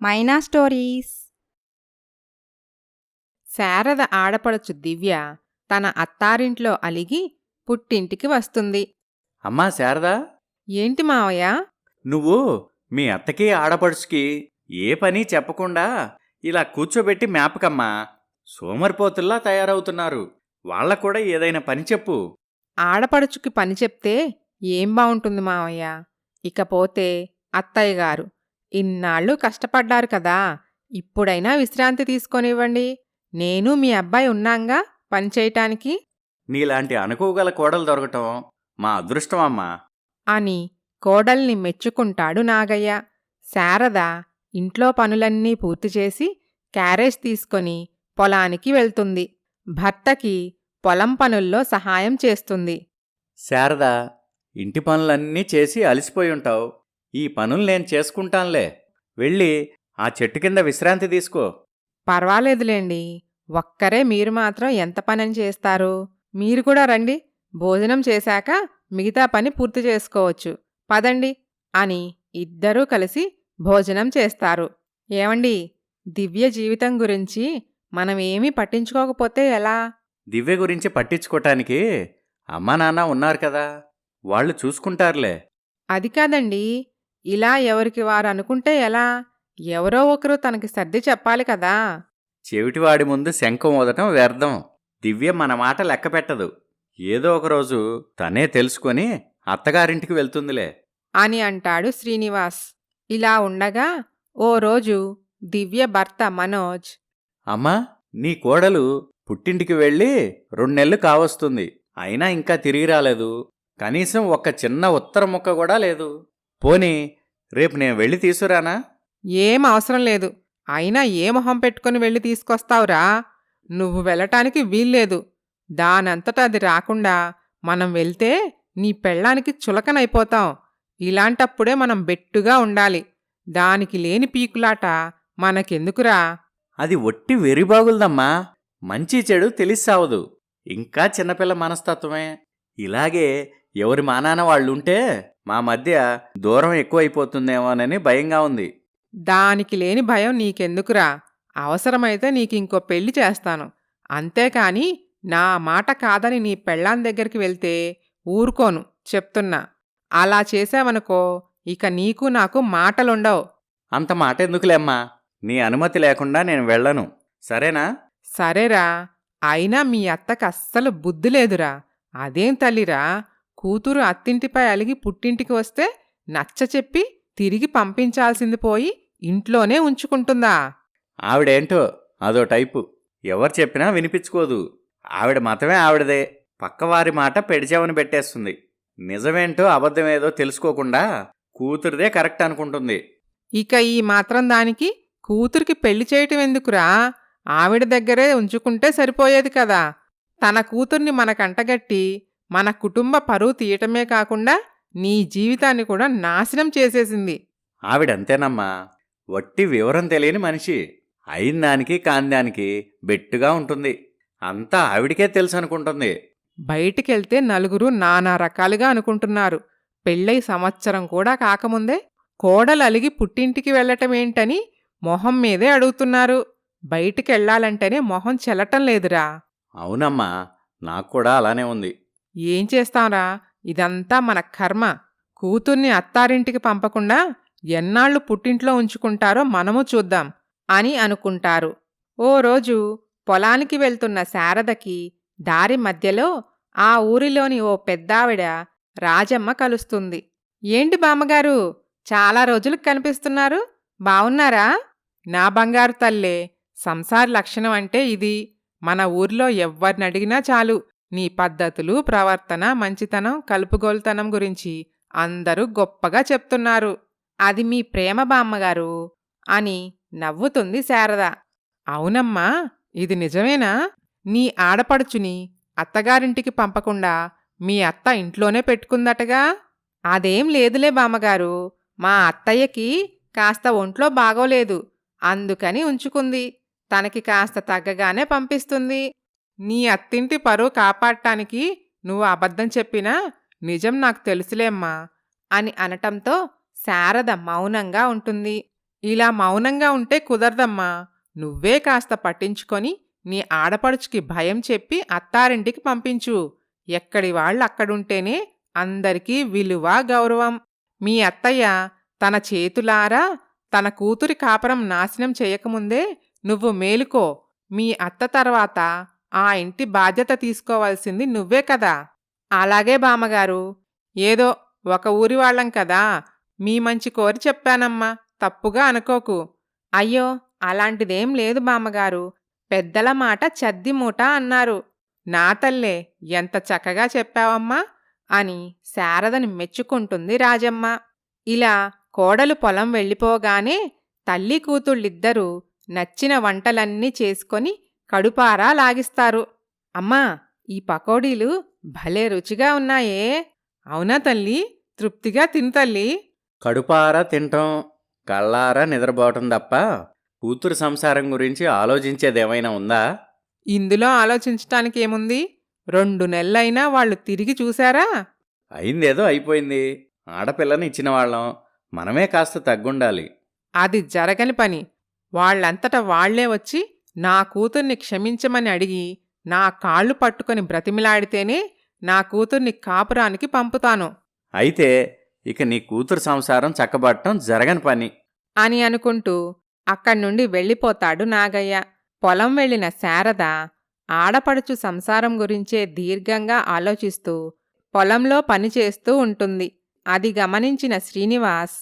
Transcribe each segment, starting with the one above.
మైనా stories. Sharada ఆడపడుచు దివ్య తన అత్తారింట్లో అలిగి పుట్టింటికి వస్తుంది. అమ్మా శారదా! ఏంటి మావయ్య? నువ్వు మీ అత్తకి ఆడపడుచుకి ఏ పని చెప్పకుండా ఇలా కూర్చోబెట్టి మేపకమ్మా సోమరిపోతుల్లా తయారవుతున్నారు. వాళ్ళకు కూడా ఏదైనా పని చెప్పు. ఆడపడుచుకి పని చెప్తే ఏం బావుంటుంది మావయ్య? ఇకపోతే అత్తయ్య గారు ఇన్నాళ్ళు కష్టపడ్డారు కదా ఇప్పుడైనా విశ్రాంతి తీసుకొనివ్వండి. నేను మీ అబ్బాయి ఉన్నాంగా పని చేయటానికి? నీలాంటి అనుకోగల కోడలు దొరకటం మా అదృష్టం అమ్మా. అని కోడల్ని మెచ్చుకుంటాడు నాగయ్య. శారద ఇంట్లో పనులన్నీ పూర్తి చేసి క్యారేజ్ తీసుకొని పొలానికి వెళ్తుంది. భర్తకి పొలం పనుల్లో సహాయం చేస్తుంది. శారదా ఇంటి పనులన్నీ చేసి అలసిపోయి ఉంటావు. ఈ పనులు నేను చేసుకుంటానులే. వెళ్ళి ఆ చెట్టు కింద విశ్రాంతి తీసుకో. పర్వాలేదులేండి. ఒక్కరే మీరు మాత్రం ఎంత పనని చేస్తారు? మీరు కూడా రండి. భోజనం చేశాక మిగతా పని పూర్తి చేసుకోవచ్చు. పదండి అని ఇద్దరూ కలిసి భోజనం చేస్తారు. ఏమండి? దివ్య జీవితం గురించి మనం ఏమీ పట్టించుకోకపోతే ఎలా? దివ్య గురించి పట్టించుకోటానికి అమ్మా నాన్న ఉన్నారు కదా. వాళ్ళు చూసుకుంటారులే. అది కాదండి. ఇలా ఎవరికి వారు అనుకుంటే ఎలా? ఎవరో ఒకరు తనకి సర్ది చెప్పాలి కదా! చెవిటివాడి ముందు శంఖం ఊదటం వ్యర్థం. దివ్య మన మాట లెక్క పెట్టదు. ఏదో ఒకరోజు తనే తెలుసుకొని అత్తగారింటికి వెళ్తుందిలే. అని అంటాడు శ్రీనివాస్. ఇలా ఉండగా ఓ రోజు దివ్య భర్త మనోజ్. అమ్మా నీ కోడలు పుట్టింటికి వెళ్ళి రెండు నెలలు కావస్తుంది. అయినా ఇంకా తిరిగి రాలేదు. కనీసం ఒక్క చిన్న ఉత్తర ముక్క కూడా లేదు. పోనీ రేపు నేను వెళ్ళి తీసుకురానా? ఏం అవసరం లేదు. అయినా ఏ మొహం పెట్టుకుని వెళ్ళి తీసుకొస్తావురా? నువ్వు వెళ్ళటానికి వీల్లేదు. దానంతట అది రాకుండా మనం వెళ్తే నీ పెళ్ళానికి చులకనైపోతాం. ఇలాంటప్పుడే మనం బెట్టుగా ఉండాలి. దానికి లేని పీకులాట మనకెందుకురా? అది ఒట్టి వెరిబాగులదమ్మా. మంచి చెడు తెలిసావదు ఇంకా చిన్నపిల్ల మనస్తత్వమే. ఇలాగే ఎవరి మానాన వాళ్ళుంటే మా మధ్య దూరం ఎక్కువైపోతుందేమోనని భయంగా ఉంది. దానికి లేని భయం నీకెందుకురా? అవసరమైతే నీకింకో పెళ్ళి చేస్తాను. అంతేకాని నా మాట కాదని నీ పెళ్ళాం దగ్గరికి వెళ్తే ఊరుకోను చెప్తున్నా. అలా చేశావనుకో ఇక నీకు నాకు మాటలుండవు. అంత మాట ఎందుకులేమ్మా నీ అనుమతి లేకుండా నేను వెళ్ళను. సరేనా? సరేరా. అయినా మీ అత్తకు అస్సలు బుద్ధి లేదురా. అదేం తల్లిరా? కూతురు అత్తింటిపై అలిగి పుట్టింటికి వస్తే నచ్చ చెప్పి తిరిగి పంపించాల్సింది పోయి ఇంట్లోనే ఉంచుకుంటుందా? ఆవిడేంటో అదో టైపు. ఎవరు చెప్పినా వినిపించుకోదు. ఆవిడ మతమే ఆవిడదే. పక్కవారి మాట పెడిచావని పెట్టేస్తుంది. నిజమేంటో అబద్ధమేదో తెలుసుకోకుండా కూతురిదే కరెక్ట్ అనుకుంటుంది. ఇక ఈ మాత్రం దానికి కూతురికి పెళ్ళి చేయటం ఎందుకురా? ఆవిడ దగ్గరే ఉంచుకుంటే సరిపోయేది కదా. తన కూతుర్ని మనకంటగట్టి మన కుటుంబ పరువు తీయటమే కాకుండా నీ జీవితాన్ని కూడా నాశనం చేసేసింది. ఆవిడంతేనమ్మా. వట్టి వివరం తెలియని మనిషి. అయిన దానికి కాని దానికి బెట్టుగా ఉంటుంది. అంతా ఆవిడికే తెలుసు అనుకుంటుంది బయటికెళ్తే నలుగురు నానా రకాలుగా అనుకుంటున్నారు. పెళ్ళై సంవత్సరం కూడా కాకముందే కోడలు అలిగి పుట్టింటికి వెళ్ళటమేంటని మొహం మీదే అడుగుతున్నారు. బయటికెళ్ళాలంటేనే మొహం చెల్లటం లేదురా. అవునమ్మా. నాకు కూడా అలానే ఉంది. ఏం చేస్తాంరా? ఇదంతా మన కర్మ. కూతుర్ని అత్తారింటికి పంపకుండా ఎన్నాళ్ళు పుట్టింట్లో ఉంచుకుంటారో మనము చూద్దాం అని అనుకుంటారు. ఓ రోజు పొలానికి వెళ్తున్న శారదకి దారి మధ్యలో ఆ ఊరిలోని ఓ పెద్దావిడ రాజమ్మ కలుస్తుంది. ఏంటి బామ్మగారు చాలా రోజులకు కనిపిస్తున్నారు. బావున్నారా? నా బంగారు తల్లే సంసార లక్షణం అంటే ఇది. మన ఊర్లో ఎవ్వరినడిగినా చాలు. నీ పద్ధతులు ప్రవర్తన మంచితనం కలుపుగోలుతనం గురించి అందరూ గొప్పగా చెప్తున్నారు. అది మీ ప్రేమ బామ్మగారు అని నవ్వుతుంది శారద. అవునమ్మా ఇది నిజమేనా? నీ ఆడపడుచుని అత్తగారింటికి పంపకుండా మీ అత్త ఇంట్లోనే పెట్టుకుందటగా? అదేం లేదులే బామ్మగారు మా అత్తయ్యకి కాస్త ఒంట్లో బాగోలేదు. అందుకని ఉంచుకుంది. తనకి కాస్త తగ్గగానే పంపిస్తుంది. నీ అత్తింటి పరువు కాపాడటానికి నువ్వు అబద్ధం చెప్పినా నిజం నాకు తెలుసులేమ్మా అని అనటంతో శారద మౌనంగా ఉంటుంది. ఇలా మౌనంగా ఉంటే కుదరదమ్మా. నువ్వే కాస్త పట్టించుకొని నీ ఆడపడుచుకి భయం చెప్పి అత్తారింటికి పంపించు. ఎక్కడి వాళ్ళు అక్కడుంటేనే అందరికీ విలువ గౌరవం. మీ అత్తయ్య తన చేతులారా తన కూతురి కాపురం నాశనం చేయకముందే నువ్వు మేలుకో. మీ అత్త తర్వాత ఆ ఇంటి బాధ్యత తీసుకోవాల్సింది నువ్వే కదా. అలాగే బామ్మగారు ఏదో ఒక ఊరి వాళ్ళం కదా. మీ మంచి కోరి చెప్పానమ్మా తప్పుగా అనుకోకు. అయ్యో అలాంటిదేం లేదు బామ్మగారు పెద్దల మాట చద్ది మూట అన్నారు. నా తల్లే ఎంత చక్కగా చెప్పావమ్మా అని శారదని మెచ్చుకుంటుంది రాజమ్మ. ఇలా కోడలు పొలం వెళ్ళిపోగానే తల్లి కూతుళ్ళిద్దరూ నచ్చిన వంటలన్నీ చేసుకొని కడుపారా లాగిస్తారు. అమ్మా ఈ పకోడీలు భలే రుచిగా ఉన్నాయే. అవునా తల్లి? తృప్తిగా తిను తల్లి. కడుపారా తింటం కళ్ళారా నిద్రపోవటం తప్ప కూతురు సంసారం గురించి ఆలోచించేదేమైనా ఉందా? ఇందులో ఆలోచించటానికి ఏముంది? రెండు నెలలైనా వాళ్ళు తిరిగి చూశారా? అయిందేదో అయిపోయింది. ఆడపిల్లని ఇచ్చిన వాళ్ళం మనమే కాస్త తగ్గుండాలి. అది జరగని పని. వాళ్ళంతట వాళ్ళే వచ్చి నా కూతుర్ని క్షమించమని అడిగి నా కాళ్ళు పట్టుకొని బ్రతిమిలాడితేనే నా కూతుర్ని కాపురానికి పంపుతాను. అయితే ఇక నీ కూతురు సంసారం చక్కబట్టం జరగని పని. అని అనుకుంటూ అక్కడి నుండి వెళ్ళిపోతాడు నాగయ్య. పొలం వెళ్ళిన శారద ఆడపడుచు సంసారం గురించే దీర్ఘంగా ఆలోచిస్తూ పొలంలో పనిచేస్తూ ఉంటుంది. అది గమనించిన శ్రీనివాస్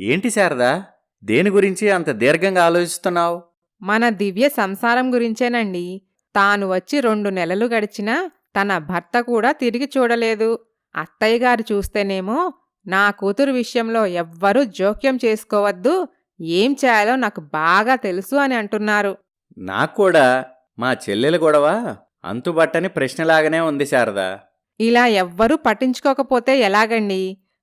ఏంటి శారదా? దేని గురించి అంత దీర్ఘంగా ఆలోచిస్తున్నావు? మన దివ్య సంసారం గురించేనండి. తాను వచ్చి రెండు నెలలు గడిచినా తన భర్త కూడా తిరిగి చూడలేదు. అత్తయ్య గారు చూస్తేనేమో నా కూతురు విషయంలో ఎవ్వరూ జోక్యం చేసుకోవద్దు ఏం చేయాలో నాకు బాగా తెలుసు అని అంటున్నారు. నాకు కూడా మా చెల్లెల గొడవ అంతుబట్టని ప్రశ్నలాగానే ఉంది శారదా. ఇలా ఎవ్వరూ పట్టించుకోకపోతే ఎలాగండి?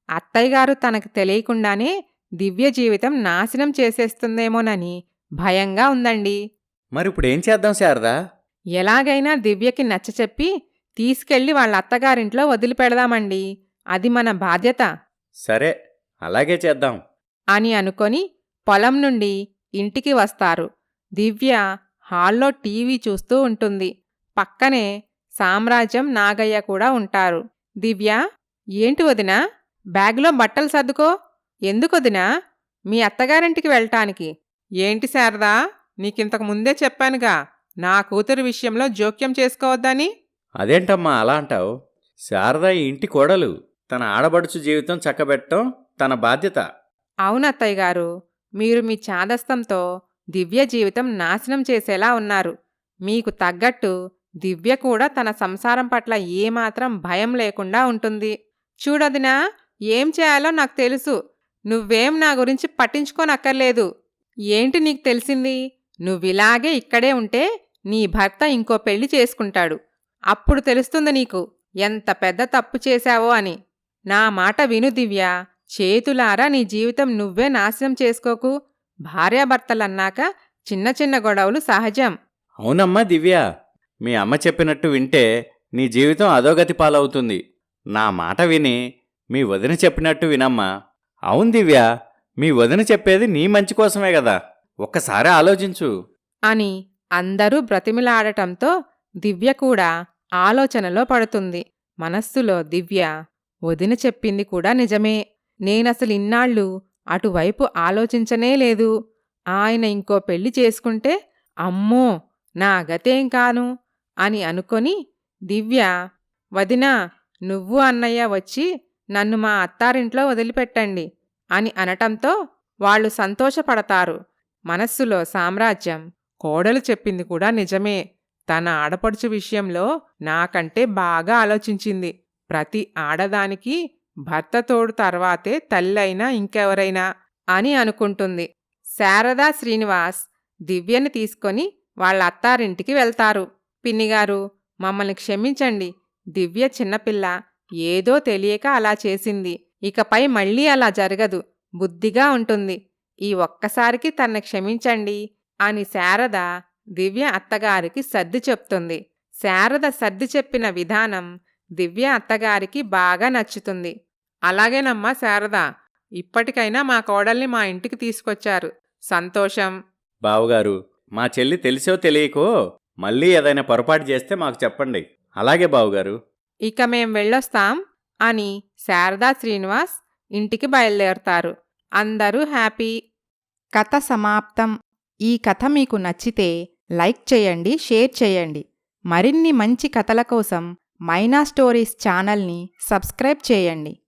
అత్తయ్య గారు తనకు తెలియకుండానే దివ్య జీవితం నాశనం చేసేస్తుందేమోనని భయంగా ఉందండి. మరి ఇప్పుడు ఏం చేద్దాం శారదా? ఎలాగైనా దివ్యకి నచ్చచెప్పి తీసుకెళ్ళి వాళ్ళ అత్తగారింట్లో వదిలిపెడదామండి. అది మన బాధ్యత. సరే అలాగే చేద్దాం. అని అనుకొని పొలం నుండి ఇంటికి వస్తారు. దివ్య హాల్లో టీవీ చూస్తూ ఉంటుంది. పక్కనే సామ్రాజ్యం నాగయ్య కూడా ఉంటారు. దివ్య ఏంటి వదినా? బ్యాగ్లో బట్టలు సర్దుకో. ఎందుకు వదినా? మీ అత్తగారింటికి వెళ్ళటానికి ఏంటి శారదా? నీకింతకు ముందే చెప్పానుగా నా కూతురు విషయంలో జోక్యం చేసుకోవద్దని? అదేంటమ్మా అలా అంటావు? శారద ఈ ఇంటి కోడలు. తన ఆడబడుచు జీవితం చక్కబెట్టడం తన బాధ్యత. అవునత్తయ్య గారు. మీరు మీ చాదస్తంతో దివ్య జీవితం నాశనం చేసేలా ఉన్నారు. మీకు తగ్గట్టు దివ్య కూడా తన సంసారం పట్ల ఏమాత్రం భయం లేకుండా ఉంటుంది. చూడదినా ఏం చేయాలో నాకు తెలుసు. నువ్వేం నా గురించి పట్టించుకోనక్కర్లేదు. ఏంటి నీకు తెలిసింది? నువ్విలాగే ఇక్కడే ఉంటే నీ భర్త ఇంకో పెళ్ళి చేసుకుంటాడు. అప్పుడు తెలుస్తుంది నీకు ఎంత పెద్ద తప్పు చేశావో అని. నా మాట విను దివ్య. చేతులారా నీ జీవితం నువ్వే నాశనం చేసుకోకు. భార్యాభర్తలన్నాక చిన్న చిన్న గొడవలు సహజం. అవునమ్మా దివ్య. మీ అమ్మ చెప్పినట్టు వింటే నీ జీవితం అధోగతి పాలవుతుంది. నా మాట విని మీ వదిన చెప్పినట్టు వినమ్మా. అవును దివ్య. మీ వదిన చెప్పేది నీ మంచి కోసమే కదా ఒక్కసారి ఆలోచించు. అని అందరూ బ్రతిమిలాడటంతో దివ్య కూడా ఆలోచనలో పడుతుంది. మనస్సులో దివ్య వదిన చెప్పింది కూడా నిజమే. నేనసలు ఇన్నాళ్ళు అటువైపు ఆలోచించనే లేదు. ఆయన ఇంకో పెళ్ళి చేసుకుంటే అమ్మో నా గతేం కాను అని అనుకొని దివ్య వదినా నువ్వు అన్నయ్య వచ్చి నన్ను మా అత్తారింట్లో వదిలిపెట్టండి. అని అనటంతో వాళ్ళు సంతోషపడతారు. మనస్సులో సామ్రాజ్యం కోడలు చెప్పింది కూడా నిజమే. తన ఆడపడుచు విషయంలో నాకంటే బాగా ఆలోచించింది. ప్రతి ఆడదానికి భర్త తోడు తర్వాతే తల్లైనా ఇంకెవరైనా అని అనుకుంటుంది. శారదా శ్రీనివాస్ దివ్యని తీసుకొని వాళ్ళ అత్తారింటికి వెళ్తారు. పిన్నిగారు మమ్మల్ని క్షమించండి. దివ్య చిన్నపిల్ల. ఏదో తెలియక అలా చేసింది. ఇకపై మళ్ళీ అలా జరగదు. బుద్ధిగా ఉంటుంది. ఈ ఒక్కసారికి తన్ని క్షమించండి అని శారద దివ్య అత్తగారికి సర్ది చెప్తుంది. శారద సర్ది చెప్పిన విధానం దివ్య అత్తగారికి బాగా నచ్చుతుంది. అలాగేనమ్మా శారద ఇప్పటికైనా మా కోడల్ని మా ఇంటికి తీసుకొచ్చారు. సంతోషం. బావగారు మా చెల్లి తెలిసో తెలియకో మళ్ళీ ఏదైనా పొరపాటు చేస్తే మాకు చెప్పండి. అలాగే బావగారు. ఇక మేం వెళ్ళొస్తాం. అని శారదా శ్రీనివాస్ ఇంటికి బయలుదేరతారు. అందరూ హ్యాపీ. కథ సమాప్తం. ఈ కథ మీకు నచ్చితే లైక్ చేయండి షేర్ చేయండి. మరిన్ని మంచి కథల కోసం మైనా స్టోరీస్ ఛానల్ని సబ్స్క్రైబ్ చేయండి.